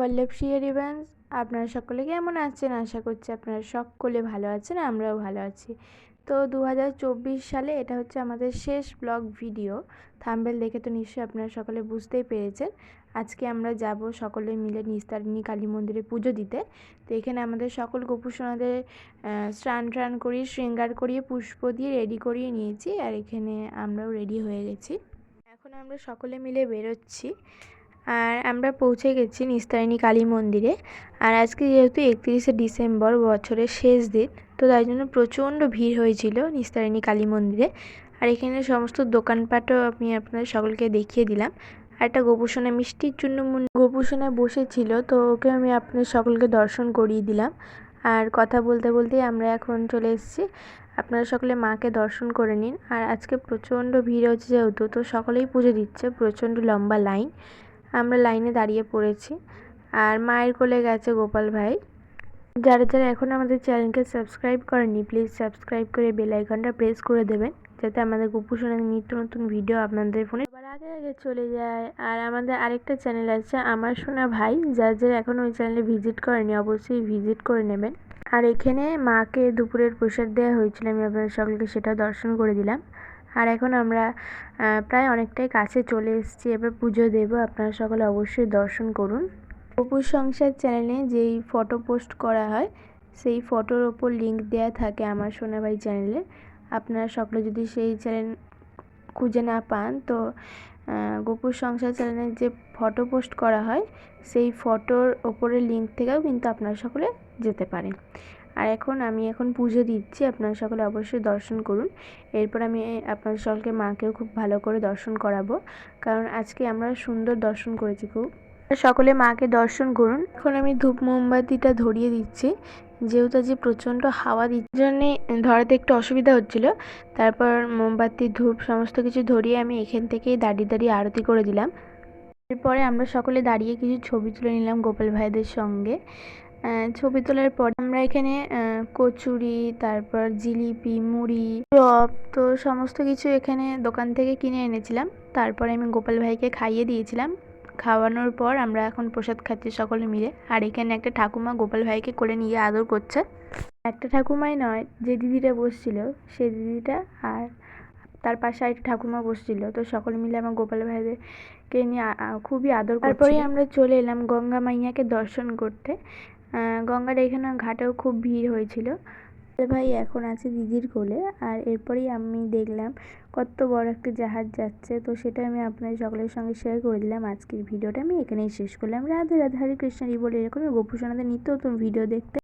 বল্লভ শিয়ার events আপনারা সকলে কেমন আছেন? আশা করছি আপনারা সকলে ভালো আছেন, আমরাও ভালো আছি। তো দু হাজার চব্বিশ সালে এটা হচ্ছে আমাদের শেষ ব্লগ ভিডিও থাম্বেল দেখে তো নিশ্চয়ই আপনারা সকলে বুঝতেই পেরেছেন। আজকে আমরা যাব সকলে মিলে নিস্তারিণী কালী মন্দিরে পুজো দিতে। তো এখানে আমাদের সকল গোপুসোনাদের স্নান টান করিয়ে, শৃঙ্গার করিয়ে, পুষ্প দিয়ে রেডি করিয়ে নিয়েছি। আর এখানে আমরাও রেডি হয়ে গেছি। এখন আমরা সকলে মিলে বেরোচ্ছি। আর আমরা পৌঁছে গেছি নিস্তারিণী কালী মন্দিরে। আর আজকে যেহেতু একত্রিশে ডিসেম্বর বছরের শেষ দিন, তো তাই জন্য প্রচণ্ড ভিড় হয়েছিল নিস্তারিণী কালী মন্দিরে। আর এখানে সমস্ত দোকানপাটও আমি আপনাদের সকলকে দেখিয়ে দিলাম। আর একটা গোপুসোনা মিষ্টির জন্য গোপুসোনা বসেছিল, তো ওকে আমি আপনাদের সকলকে দর্শন করিয়ে দিলাম। আর কথা বলতে বলতেই আমরা এখন চলে এসেছি। আপনারা সকলে মাকে দর্শন করে নিন। আর আজকে প্রচণ্ড ভিড় হচ্ছে যেহেতু, তো সকলেই পুজো দিচ্ছে, প্রচণ্ড লম্বা লাইন। আমরা লাইনে দাঁড়িয়ে পড়েছি। আর মায়ের কোলে গেছে গোপাল ভাই যারা যারা এখন আমাদের চ্যানেলকে সাবস্ক্রাইব করেনি প্লিজ সাবস্ক্রাইব করে বেল আইকনটা প্রেস করে দেবেন, যাতে আমাদের গোপু নিত্য নতুন ভিডিও আপনাদের ফোনে আবার আগে আগে চলে যায়। আর আমাদের আরেকটা চ্যানেল আছে, আমার সোনা ভাই। যারা যারা এখন ওই চ্যানেলে ভিজিট করেনি অবশ্যই ভিজিট করে নেবেন। আর এখানে মাকে দুপুরের প্রসাদ দেওয়া হয়েছিল, আমি আপনাদের সকলকে সেটা দর্শন করে দিলাম। আর এখন আমরা প্রায় অনেকটাই কাছে চলে এসেছি। এবার পুজো দেবো। আপনারা সকলে অবশ্যই দর্শন করুন। অপুর সংসার চ্যানেলে যেই ফটো পোস্ট করা হয়, সেই ফটোর ওপর লিঙ্ক দেওয়া থাকে আমার সোনাবাই চ্যানেলে। আপনারা সকলে যদি সেই চ্যানেল খুঁজে না পান, তো গোপুর সংসার চ্যানেলে যে ফটো পোস্ট করা হয়, সেই ফটোর ওপরের লিঙ্ক থেকেও কিন্তু আপনারা সকলে যেতে পারেন। আর এখন আমি এখন পুজো দিচ্ছি, আপনারা সকলে অবশ্যই দর্শন করুন। এরপর আমি আপনাদের সকলকে মাকেও খুব ভালো করে দর্শন করাবো, কারণ আজকে আমরা সুন্দর দর্শন করেছি খুব। সকলে মাকে দর্শন করুন। এখন আমি ধূপ মোমবাতিটা ধরিয়ে দিচ্ছি, যেহেতু যে প্রচণ্ড হাওয়া দিচ্ছে জন্যে ধরাতে একটু অসুবিধা হচ্ছিল। তারপর মোমবাতি, ধূপ সমস্ত কিছু ধরিয়ে আমি এখান থেকেই দাঁড়িয়ে দাঁড়িয়ে আরতি করে দিলাম। এরপরে আমরা সকলে দাঁড়িয়ে কিছু ছবি তুলে নিলাম গোপাল ভাইদের সঙ্গে। ছবি তোলার পর আমরা এখানে কচুরি তারপর জিলিপি মুড়ি চপ তো সমস্ত কিছু এখানে দোকান থেকে কিনে এনেছিলাম। তারপরে আমি গোপাল ভাইকে খাইয়ে দিয়েছিলাম। খাওয়ানোর পর আমরা এখন প্রসাদ খাচ্ছি সকলে মিলে। আর এখানে একটা ঠাকুমা গোপাল ভাইকে কোলে নিয়ে আদর করছে। একটা ঠাকুমাই নয় যে দিদিটা বসছিল সে দিদিটা আর তার পাশে আরেকটা ঠাকুমা বসছিল। তো সকলে মিলে আমার গোপাল ভাইদেরকে নিয়ে খুবই আদর তারপরে আমরা চলে এলাম গঙ্গা মাইয়াকে দর্শন করতে। গঙ্গার এখানে ঘাটেও খুব ভিড় হয়েছিল। ভাই, এখন আছে দিদির কোলে। আর এরপরেই আমি দেখলাম কত বড় একটা জাহাজ যাচ্ছে। তো সেটা আমি আপনাদের সকলের সঙ্গে শেয়ার করে দিলাম আজকের ভিডিওটা। আমি এখানেই শেষ করলাম। রাধে রাধে, হরে কৃষ্ণ। বলে এরকম গোপুসোনাদের নিত্য নতুন ভিডিও দেখতে